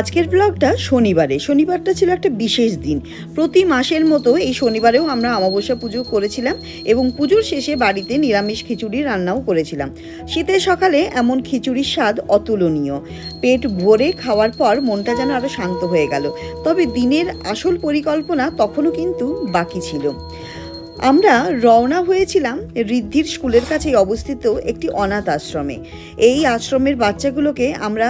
আজকের ব্লগটা শনিবারে। শনিবারটা ছিল একটা বিশেষ দিন। প্রতি মাসের মতো এই শনিবারেও আমরা অমাবস্যা পুজো করেছিলাম এবং পুজোর শেষে বাড়িতে নিরামিষ খিচুড়ি রান্নাও করেছিলাম। শীতের সকালে এমন খিচুড়ির স্বাদ অতুলনীয়। পেট ভরে খাওয়ার পর মনটা যেন আরও শান্ত হয়ে গেল। তবে দিনের আসল পরিকল্পনা তখনও কিন্তু বাকি ছিল। আমরা রওনা হয়েছিলাম ঋদ্ধির স্কুলের কাছেই অবস্থিত একটি অনাথ আশ্রমে। এই আশ্রমের বাচ্চাগুলোকে আমরা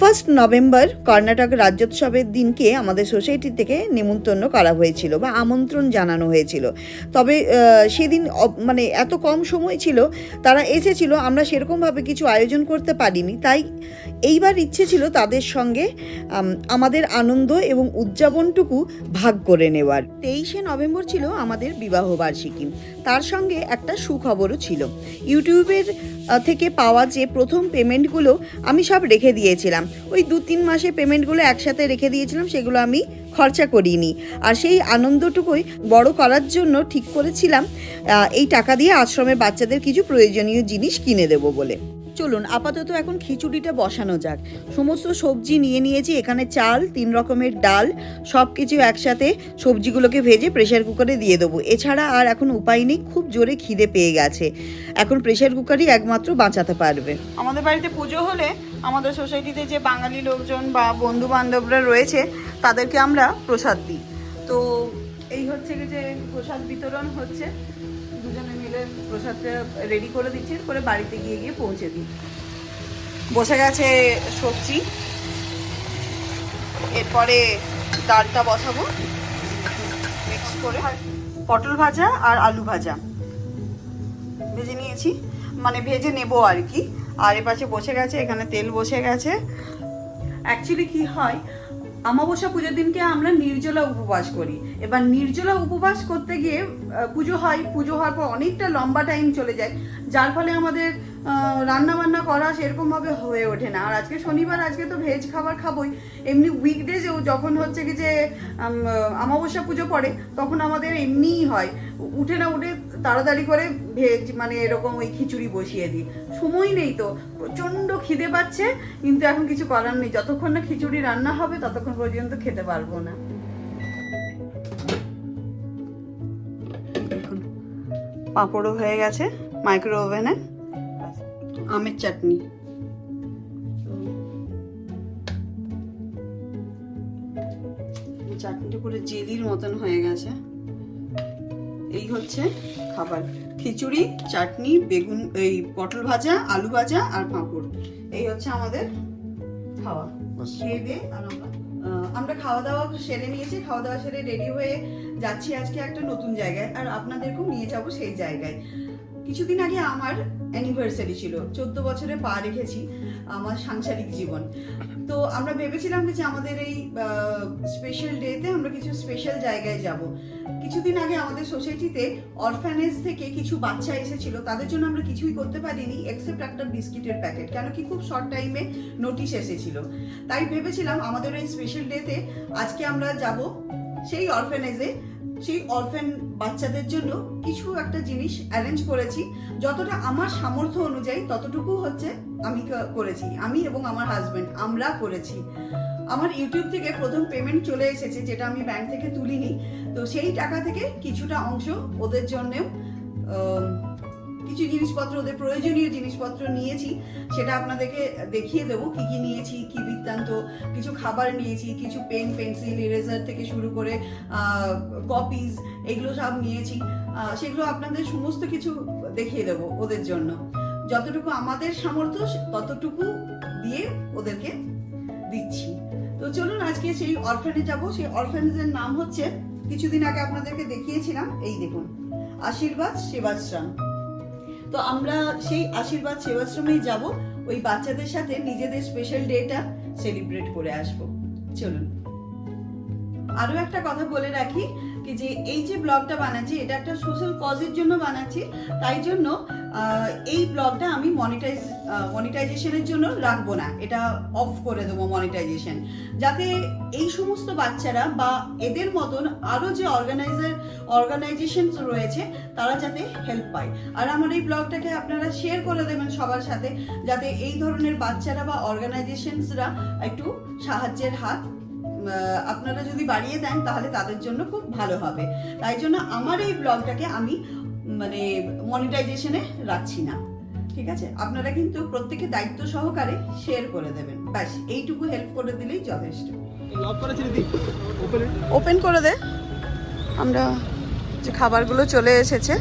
ফার্স্ট নভেম্বর কর্ণাটক রাজ্যোৎসবের দিনকে আমাদের সোসাইটি থেকে নেমন্তন্ন করা হয়েছিল বা আমন্ত্রণ জানানো হয়েছিল। তবে সেদিন মানে এত কম সময় ছিল, তারা এসেছিল, আমরা সেরকমভাবে কিছু আয়োজন করতে পারিনি। তাই এইবার ইচ্ছে ছিল তাদের সঙ্গে আমাদের আনন্দ এবং উদযাপনটুকু ভাগ করে নেওয়ার। তেইশে নভেম্বর ছিল আমাদের বিবাহ বার্ষিকী। তার সঙ্গে একটা সুখবরও ছিল। ইউটিউবের থেকে পাওয়া যে প্রথম পেমেন্টগুলো আমি সব রেখে দিয়েছিলাম। ওই দু তিন মাসে পেমেন্টগুলো একসাথে রেখে দিয়েছিলাম, সেগুলো আমি খরচা করিনি। আর সেই আনন্দটুকুই বড় করার জন্য ঠিক করেছিলাম এই টাকা দিয়ে আশ্রমের বাচ্চাদের কিছু প্রয়োজনীয় জিনিস কিনে দেবো বলে। চলুন, আপাতত এখন খিচুড়িটা বসানো যাক। সমস্ত সবজি নিয়ে নিয়েছি, এখানে চাল, তিন রকমের ডাল সব কিছু একসাথে সবজিগুলোকে ভেজে প্রেশার কুকারে দিয়ে দেবো। এছাড়া আর এখন উপায় নেই, খুব জোরে খিদে পেয়ে গেছে। এখন প্রেশার কুকারই একমাত্র বাঁচাতে পারবে। আমাদের বাড়িতে পুজো হলে আমাদের সোসাইটিতে যে বাঙালি লোকজন বা বন্ধু বান্ধবরা রয়েছে, তাদেরকে আমরা প্রসাদ দিই। তো এই হচ্ছে যে প্রসাদ বিতরণ হচ্ছে। প্রসাদটা রেডি করে দিচ্ছি, করে বাড়িতে গিয়ে গিয়ে পৌঁছে দিই। বসে গেছে সবজি। এরপরে ডালটা বসাবো। মিক্স করে। পটল ভাজা আর আলু ভাজা। ভেজে নিয়েছি। মানে ভেজে নেব আর কি। আর এ পাশে বসে গেছে, এখানে তেল বসে গেছে। অ্যাকচুয়ালি কি হয়, অমাবস্যা পুজোর দিনকে আমরা নির্জলা উপবাস করি। এবার নির্জলা উপবাস করতে গিয়ে পুজো হয় পুজো হওয়ার পর অনেকটা লম্বা টাইম চলে যায়। যার ফলে আমাদের রান্না বান্না করা সেরকমভাবে হয়ে ওঠে না। আর আজকে শনিবার আজকে তো ভেজ খাবার খাবোই। এমনি উইকডেজেও যখন হচ্ছে কি যে আম, অমাবস্যা পুজো পড়ে তখন আমাদের এমনিই হয়। উঠে না উঠে তাড়াতাড়ি করে ভেজ মানে এরকম ওই খিচুড়ি বসিয়ে দিই। সময় নেই তো। প্রচণ্ড খিদে পাচ্ছে কিন্তু এখন কিছু করার নেই। যতক্ষণ না খিচুড়ি রান্না হবে ততক্ষণ পর্যন্ত খেতে পারব না। পাঁপড়ও হয়ে গেছে মাইক্রো ওভেনে আমের চাটনি। চাটনিটা পুরো জেলির মতন হয়ে গেছে। এই হচ্ছে খাবার। খিচুড়ি চাটনি বেগুন এই পটল ভাজা আলু ভাজা আর পাঁপড়। এই হচ্ছে আমাদের খাওয়া। খেয়ে দিয়ে আর আমরা আমরা খাওয়া দাওয়া সেরে নিয়েছি খাওয়া দাওয়া সেরে রেডি হয়ে যাচ্ছি আজকে একটা নতুন জায়গায়, আর আপনাদেরকেও নিয়ে যাব সেই জায়গায়। কিছুদিন আগে আমার অ্যানিভার্সারি ছিল। চোদ্দ বছরে পা রেখেছি আমার সাংসারিক জীবন। তো আমরা ভেবেছিলাম যে আমাদের এই স্পেশাল ডেতে আমরা কিছু স্পেশাল জায়গায় যাব। কিছুদিন আগে আমাদের সোসাইটিতে অরফ্যানেজ থেকে কিছু বাচ্চা এসেছিল। তাদের জন্য আমরা কিছুই করতে পারিনি এক্সেপ্ট একটা বিস্কিটের প্যাকেট কেন কি খুব শর্ট টাইমে নোটিশ এসেছিল। তাই ভেবেছিলাম আমাদের এই স্পেশাল ডেতে আজকে আমরা যাব সেই অরফ্যানেজে সেই অরফেন বাচ্চাদের জন্য কিছু একটা জিনিস অ্যারেঞ্জ করেছি। যতটা আমার সামর্থ্য অনুযায়ী ততটুকু হচ্ছে আমি করেছি। আমি এবং আমার হাজব্যান্ড আমরা করেছি। আমার ইউটিউব থেকে প্রথম পেমেন্ট চলে এসেছে, যেটা আমি ব্যাংক থেকে তুলিনি। তো সেই টাকা থেকে কিছুটা অংশ ওদের জন্যেও কিছু জিনিসপত্র, ওদের প্রয়োজনীয় জিনিসপত্র নিয়েছি, সেটা আপনাদেরকে দেখিয়ে দেবো, কি কি নিয়েছি, কি বৃত্তান্ত, কিছু খাবার নিয়েছি, কিছু পেন পেন্সিল ইরেজার থেকে শুরু করে কপিজ এগুলো সব নিয়েছি সেগুলো আপনাদের সমস্ত কিছু দেখিয়ে দেবো ওদের জন্য। যতটুকু আমাদের সামর্থ্য, ততটুকু দিয়ে ওদেরকে দিচ্ছি। তো চলুন, আজকে সেই অরফানে যাব। সেই অরফানেজের নাম হচ্ছে, কিছুদিন আগে আপনাদেরকে দেখিয়েছিলাম, এই দেখুন, আশীর্বাদ, সেবাশ্রম। তো আমরা সেই আশীর্বাদ সেবাশ্রমেই যাব। ওই বাচ্চাদের সাথে নিজেদের স্পেশাল ডেটা সেলিব্রেট করে আসব। চলুন। আরও একটা কথা বলে রাখি, কি যে এই যে ব্লগটা বানাচ্ছি, এটা একটা সোশ্যাল কজের জন্য বানাচ্ছি, তাই জন্য এই ব্লগটা আমি মনিটাইজ মনিটাইজেশনের জন্য রাখব না। এটা অফ করে দেবো মনিটাইজেশন যাতে এই সমস্ত বাচ্চারা বা এদের মতন আরও যে অর্গানাইজার অর্গানাইজেশন রয়েছে, তারা যাতে হেল্প পায়। আর আমার এই ব্লগটাকে আপনারা শেয়ার করে দেবেন সবার সাথে, যাতে এই ধরনের বাচ্চারা বা অর্গানাইজেশনসরা একটু সাহায্যের হাত আপনারা যদি বাড়িয়ে দেন, তাহলে তাদের জন্য খুব ভালো হবে। তাই জন্য আমার এই ব্লগটাকে আমি মানে মনিটাইজেশনে রাখছি না, ঠিক আছে? আপনারা কিন্তু প্রত্যেকে দায়িত্ব সহকারে শেয়ার করে দেবেন। ব্যাস, এইটুকু হেল্প করে দিলেই যথেষ্ট। ওপেন করে দে। আমরা যে খাবারগুলো চলে এসেছে,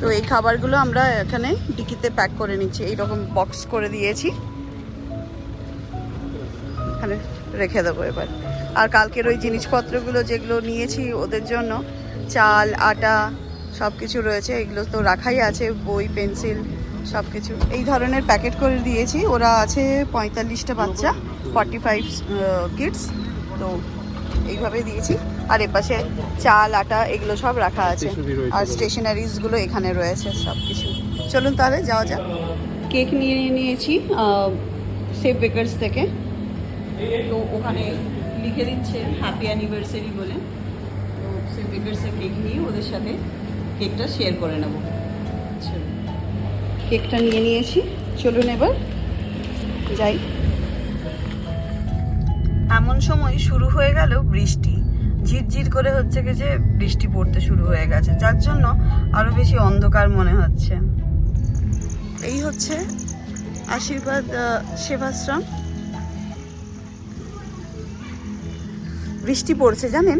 তো এই খাবারগুলো আমরা এখানে ডিকিতে প্যাক করে নিচ্ছি। এইরকম বক্স করে দিয়েছি। এখানে রেখে দেবো এবার। আর কালকের ওই জিনিসপত্রগুলো যেগুলো নিয়েছি ওদের জন্য, চাল, আটা সব কিছু রয়েছে এগুলো তো রাখাই আছে বই পেন্সিল সব কিছু এই ধরনের প্যাকেট করে দিয়েছি। ওরা আছে পঁয়তাল্লিশটা বাচ্চা ফর্টি ফাইভ কিডস তো এইভাবে দিয়েছি। আর এপাশে চাল আটা এগুলো সব রাখা আছে। আর স্টেশনারিজগুলো এখানে রয়েছে সব কিছু চলুন তাহলে যাওয়া যাক। কেক নিয়ে নিয়েছি সেফ বেকার্স থেকে। তো ওখানে লিখে দিচ্ছে হ্যাপি অ্যানিভার্সারি বলে। তো সেফ বেকার্সের কেক নিয়ে ওদের সাথে কেকটা শেয়ার করে নেব। কেকটা নিয়ে নিয়েছি। চলুন এবার, যাই। এমন সময় শুরু হয়ে গেল বৃষ্টি। ঝিরঝির করে হচ্ছে কি যে বৃষ্টি পড়তে শুরু হয়ে গেছে। যার জন্য আরও বেশি অন্ধকার মনে হচ্ছে। এই হচ্ছে আশীর্বাদ সেবাশ্রম। বৃষ্টি পড়ছে জানেন?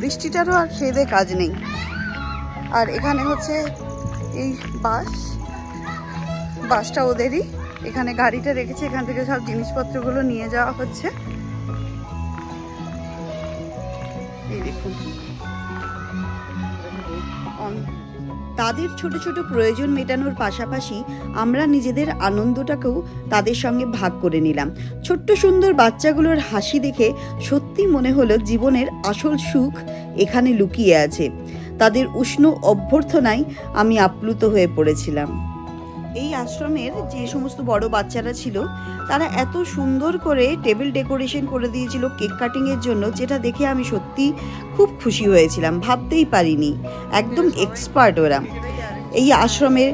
বৃষ্টিটারও আর খেয়ে কাজ নেই। আর এখানে হচ্ছে এই বাস, বাসটা ওদেরই। এখানে গাড়িটা রেখেছে, এখান থেকে সব জিনিসপত্রগুলো নিয়ে যাওয়া হচ্ছে। তাদের ছোট ছোট প্রয়োজন মেটানোর পাশাপাশি আমরা নিজেদের আনন্দটাকেও তাদের সঙ্গে ভাগ করে নিলাম। ছোট্ট সুন্দর বাচ্চাগুলোর হাসি দেখে সত্যি মনে হলো জীবনের আসল সুখ এখানে লুকিয়ে আছে। তাদের উষ্ণ অভ্যর্থনায় আমি আপ্লুত হয়ে পড়েছিলাম। এই আশ্রমের যে সমস্ত বড় বাচ্চারা ছিল, তারা এত সুন্দর করে টেবিল ডেকোরেশন করে দিয়েছিল কেক কাটিংয়ের জন্য, যেটা দেখে আমি সত্যি খুব খুশি হয়েছিলাম। ভাবতেই পারিনি। একদম এক্সপার্ট ওরা। এই আশ্রমের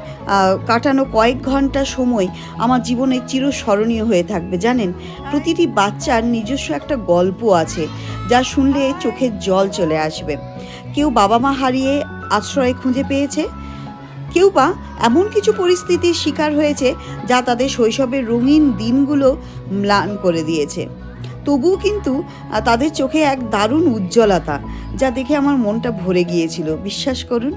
কাটানো কয়েক ঘণ্টা সময় আমার জীবনে চিরস্মরণীয় হয়ে থাকবে, জানেন? প্রতিটি বাচ্চার নিজস্ব একটা গল্প আছে, যা শুনলে চোখের জল চলে আসবে। কেউ বাবা মা হারিয়ে আশ্রয় খুঁজে পেয়েছে? কেউ বা এমন কিছু পরিস্থিতির শিকার হয়েছে, যা তাদের শৈশবের রঙিন দিনগুলো ম্লান করে দিয়েছে। তবুও কিন্তু তাদের চোখে এক দারুণ উজ্জ্বলতা, যা দেখে আমার মনটা ভরে গিয়েছিল। বিশ্বাস করুন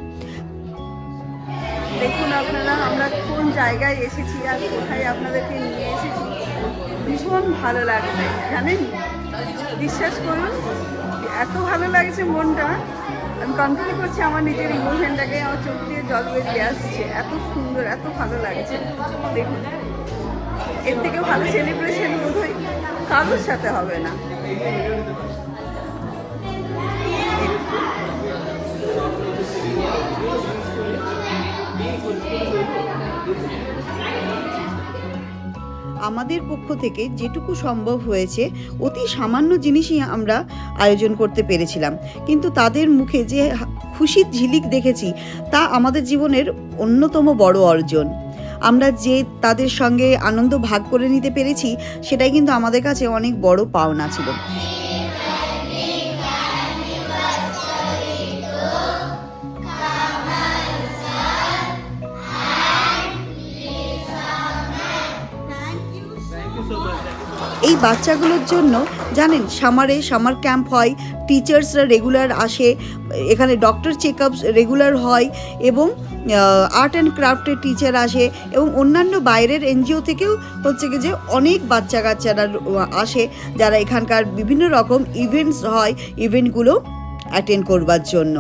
জায়গায় এসেছি আর কোথায় আপনাদেরকে নিয়ে এসেছি, ভীষণ ভালো লাগছে। জানেন, বিশ্বাস করুন, এত ভালো লাগছে মনটা। আমি কন্ট্রোল করছি আমার নিজের ইমোশনটাকে আমার চোখ দিয়ে জল বেরিয়ে আসছে। এত সুন্দর, এত ভালো লাগছে। দেখুন, এর থেকে ভালো সেলিব্রেশন বোধহয় কারোর সাথে হবে না। আমাদের পক্ষ থেকে যেটুকু সম্ভব হয়েছে, অতি সামান্য জিনিসই আমরা আয়োজন করতে পেরেছিলাম। কিন্তু তাদের মুখে যে খুশির ঝিলিক দেখেছি, তা আমাদের জীবনের অন্যতম বড় অর্জন। আমরা যে তাদের সঙ্গে আনন্দ ভাগ করে নিতে পেরেছি, সেটাই কিন্তু আমাদের কাছে অনেক বড় পাওনা ছিল। এই বাচ্চাগুলোর জন্য, জানেন, সামারে, সামার ক্যাম্প হয়, টিচার্সরা রেগুলার আসে, এখানে ডক্টর চেক রেগুলার হয় এবং আর্ট অ্যান্ড ক্রাফটের টিচার আসে এবং অন্যান্য বাইরের এনজিও থেকেও হচ্ছে কি যে অনেক বাচ্চা কাচ্চারা আসে, যারা এখানকার বিভিন্ন রকম ইভেন্টস হয়, ইভেন্টগুলো অ্যাটেন্ড করবার জন্য।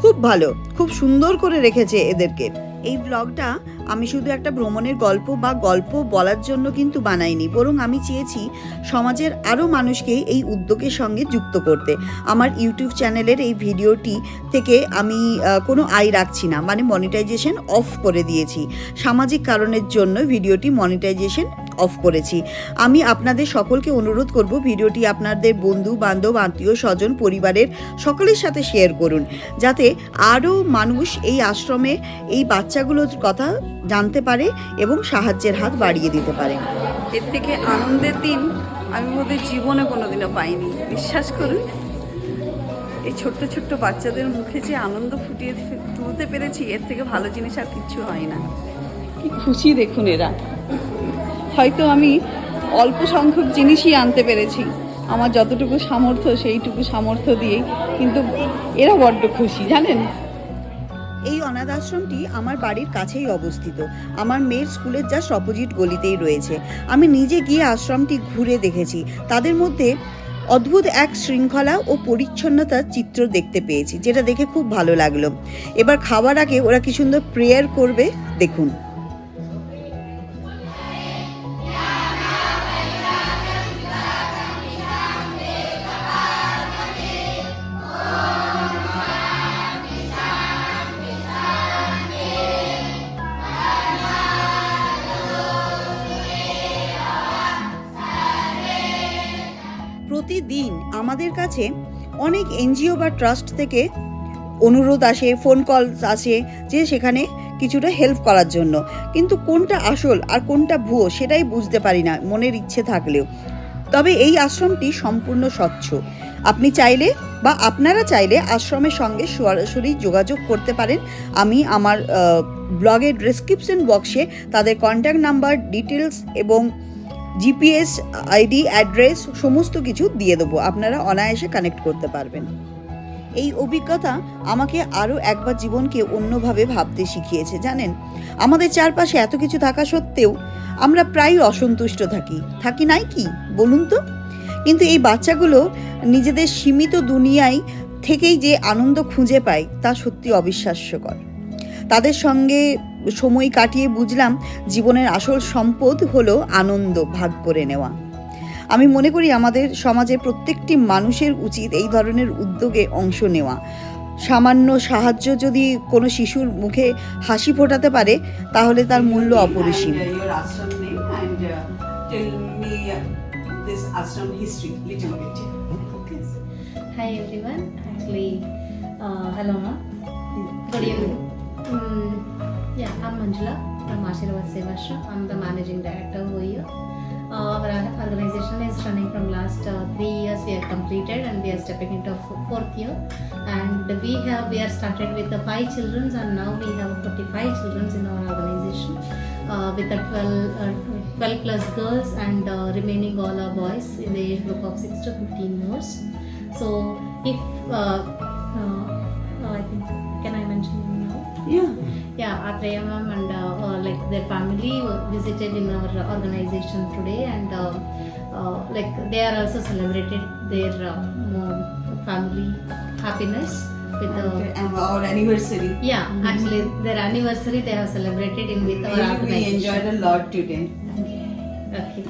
খুব ভালো, খুব সুন্দর করে রেখেছে এদেরকে। এই ব্লগটা আমি শুধু একটা ভ্রমণের গল্প বা গল্প বলার জন্য কিন্তু বানাইনি, বরং আমি চেয়েছি সমাজের আরও মানুষকে এই উদ্যোগের সঙ্গে যুক্ত করতে। আমার ইউটিউব চ্যানেলের এই ভিডিওটি থেকে আমি কোনো আয় রাখছি না মানে মনিটাইজেশন অফ করে দিয়েছি। সামাজিক কারণের জন্য ভিডিওটি মনিটাইজেশন অফ করেছি। আমি আপনাদের সকলকে অনুরোধ করব ভিডিওটি আপনাদের বন্ধু, বান্ধব, আত্মীয়, স্বজন, পরিবারের সকলের সাথে শেয়ার করুন, যাতে আরও মানুষ এই আশ্রমে এই বাচ্চাগুলোর কথা জানতে পারে এবং সাহায্যের হাত বাড়িয়ে দিতে পারে। এর থেকে আনন্দের দিন আমি ওদের জীবনে কোনোদিনও পাইনি। বিশ্বাস করুন, এই ছোট্ট ছোট্ট বাচ্চাদের মুখে যে আনন্দ ফুটিয়ে তুলতে পেরেছি, এর থেকে ভালো জিনিস আর কিচ্ছু হয় না। কি খুশি দেখুন এরা। হয়তো আমি অল্প সংখ্যক জিনিসই আনতে পেরেছি। আমার যতটুকু সামর্থ্য সেইটুকু সামর্থ্য দিয়েই, কিন্তু এরা বড্ড খুশি, জানেন? এই অনাথ আশ্রমটি আমার বাড়ির কাছেই অবস্থিত। আমার মেয়ের স্কুলের জাস্ট অপোজিট গলিতেই রয়েছে। আমি নিজে গিয়ে আশ্রমটি ঘুরে দেখেছি। তাদের মধ্যে অদ্ভুত এক শৃঙ্খলা ও পরিচ্ছন্নতার চিত্র দেখতে পেয়েছি, যেটা দেখে খুব ভালো লাগল। এবার খাওয়ার আগে ওরা কি সুন্দর প্রেয়ার করবে, দেখুন। অনেক এনজিও বা ট্রাস্ট থেকে অনুরোধ আসে ফোন কল আসে যে সেখানে কিছুটা হেল্প করার জন্য। কিন্তু কোনটা আসল আর কোনটা ভুয়ো সেটাই বুঝতে পারি না, মনের ইচ্ছে থাকলেও। তবে এই আশ্রমটি সম্পূর্ণ স্বচ্ছ। আপনি চাইলে বা আপনারা চাইলে আশ্রমের সঙ্গে সরাসরি যোগাযোগ করতে পারেন। আমি আমার ব্লগের ডিসক্রিপশন বক্সে তাদের কন্ট্যাক্ট নাম্বার ডিটেলস এবং জিপিএস আইডি অ্যাড্রেস সমস্ত কিছু দিয়ে দেবো। আপনারা অনায়াসে কানেক্ট করতে পারবেন। এই অভিজ্ঞতা আমাকে আরও একবার জীবনকে অন্যভাবে ভাবতে শিখিয়েছে, জানেন? আমাদের চারপাশে এত কিছু থাকা সত্ত্বেও আমরা প্রায় অসন্তুষ্ট থাকি। থাকি নাই কি? বলুন তো। কিন্তু এই বাচ্চাগুলো নিজেদের সীমিত দুনিয়ায় থেকেই যে আনন্দ খুঁজে পায়, তা সত্যি অবিশ্বাস্যকর। তাদের সঙ্গে সময় কাটিয়ে বুঝলাম জীবনের আসল সম্পদ হলো আনন্দ ভাগ করে নেওয়া আমি মনে করি আমাদের সমাজে প্রত্যেকটি মানুষের উচিত এই ধরনের উদ্যোগে অংশ নেওয়া সামান্য সাহায্য যদি কোনো শিশুর মুখে হাসি ফোটাতে পারে তাহলে তার মূল্য অপরিসীম uh, uh, uh. Hi everyone. Actually, uh, hello ma. Good evening. Mm, yeah, I'm Manjula from Ashirwad Sevashram. I'm the managing director over here. Uh, our organization is running from last uh, three years. We have completed and we are stepping into fourth year. And we have we are started with the five children and now we have 45 children in our organization. Uh, with the 12, uh, 12 plus girls and uh, remaining all are boys in the age group of 6 to 15 years. So if uh, uh, I think can I mention? Yeah. Yeah, Atreya ma'am and uh, uh, like their family visited in our organization today, and uh, uh, like they are also celebrated their uh, um, family happiness with the. And, and our anniversary. Yeah, actually, their anniversary they have celebrated in with our Really, we enjoyed a lot today. Okay.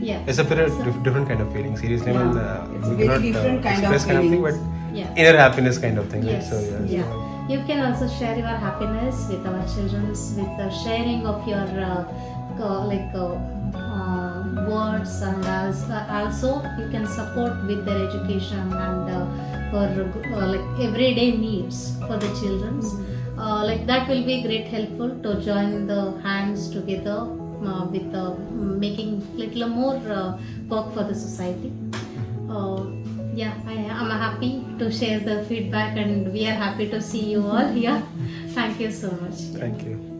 Yeah. It's a very dif- different kind of feeling. Seriously, I mean, Yeah. uh, It's we very cannot different uh, kind of express kind of thing, but. Yeah. inner happiness kind of thing. Yes. Right? So yeah. yeah. You can also share your happiness with our children with the sharing of your uh, like uh, uh, words and uh, also you can support with their education and uh, for uh, like everyday needs for the children. Uh, like that will be great helpful to join the hands together uh, with uh, making little more uh, work for the society. Uh, yeah, I am happy to share the feedback, and we are happy to see you all here. Thank you so much. Thank you.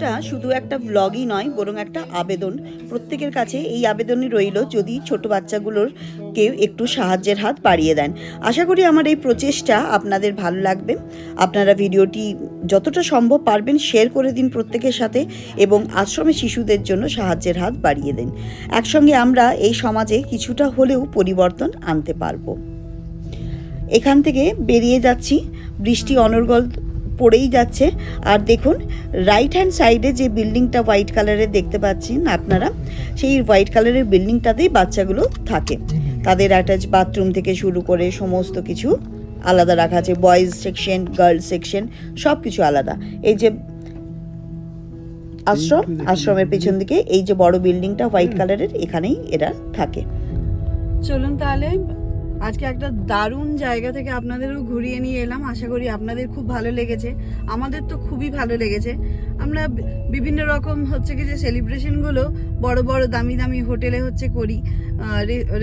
ভিডিওটা শুধু একটা ব্লগই নয়, বরং একটা আবেদন। প্রত্যেকের কাছে এই আবেদনই রইল যদি ছোট বাচ্চাগুলোর কেউ একটু সাহায্যের হাত বাড়িয়ে দেন। আশা করি আমার এই প্রচেষ্টা আপনাদের ভালো লাগবে। আপনারা ভিডিওটি যতটা সম্ভব পারবেন শেয়ার করে দিন প্রত্যেকের সাথে এবং আশ্রমে শিশুদের জন্য সাহায্যের হাত বাড়িয়ে দিন। একসঙ্গে আমরা এই সমাজে কিছুটা হলেও পরিবর্তন আনতে পারব। এখান থেকে বেরিয়ে যাচ্ছি। বৃষ্টি অনর্গল পড়েই যাচ্ছে। আর দেখুন রাইট হ্যান্ড সাইডে যে বিল্ডিংটা হোয়াইট কালারের দেখতে পাচ্ছেন আপনারা সেই হোয়াইট কালারের বিল্ডিংটাতেই বাচ্চাগুলো থাকে। তাদের অ্যাটাচ বাথরুম থেকে শুরু করে সমস্ত কিছু আলাদা রাখা আছে। বয়েজ সেকশন গার্লস সেকশন সব কিছু আলাদা। এই যে আশ্রম আশ্রমের পেছন দিকে এই যে বড় বিল্ডিংটা হোয়াইট কালারের এখানেই এরা থাকে। চলুন তাহলে আজকে একটা দারুণ জায়গা থেকে আপনাদেরও ঘুরিয়ে নিয়ে এলাম। আশা করি আপনাদের খুব ভালো লেগেছে। আমাদের তো খুবই ভালো লেগেছে। আমরা বিভিন্ন রকম হচ্ছে কি যে সেলিব্রেশনগুলো বড় বড় দামি দামি হোটেলে হচ্ছে করি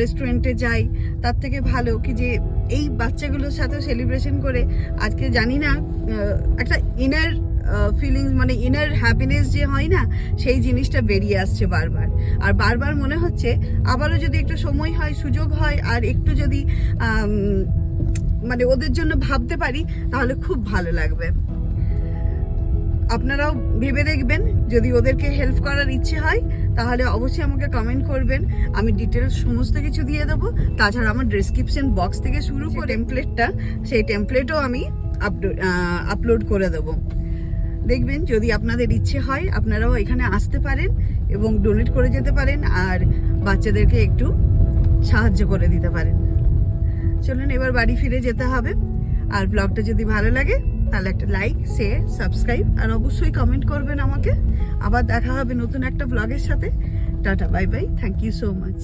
রেস্টুরেন্টে যাই। তার থেকে ভালো কি যে এই বাচ্চাগুলোর সাথেও সেলিব্রেশন করে, আজকে জানি না একটা ইনার ফিলিংস মানে ইনার হ্যাপিনেস যে হয় না সেই জিনিসটা বেরিয়ে আসছে বারবার। আর বারবার মনে হচ্ছে আবারও যদি একটু সময় হয় সুযোগ হয় আর একটু যদি মানে ওদের জন্য ভাবতে পারি তাহলে খুব ভালো লাগবে। আপনারাও ভেবে দেখবেন যদি ওদেরকে হেল্প করার ইচ্ছে হয় তাহলে অবশ্যই আমাকে কমেন্ট করবেন। আমি ডিটেলস সমস্ত কিছু দিয়ে দেবো। তাছাড়া আমার ডেসক্রিপশন বক্স থেকে শুরু করে টেমপ্লেটটা সেই টেমপ্লেটও আমি আপলোড করে দেবো। দেখবেন যদি আপনাদের ইচ্ছে হয়, আপনারাও এখানে আসতে পারেন এবং ডোনেট করে যেতে পারেন আর বাচ্চাদেরকে একটু সাহায্য করে দিতে পারেন। চলুন এবার বাড়ি ফিরে যেতে হবে। আর ব্লগটা যদি ভালো লাগে, তাহলে একটা লাইক শেয়ার সাবস্ক্রাইব আর অবশ্যই কমেন্ট করবেন আমাকে। আবার দেখা হবে নতুন একটা ব্লগের সাথে। Tata bye bye thank you so much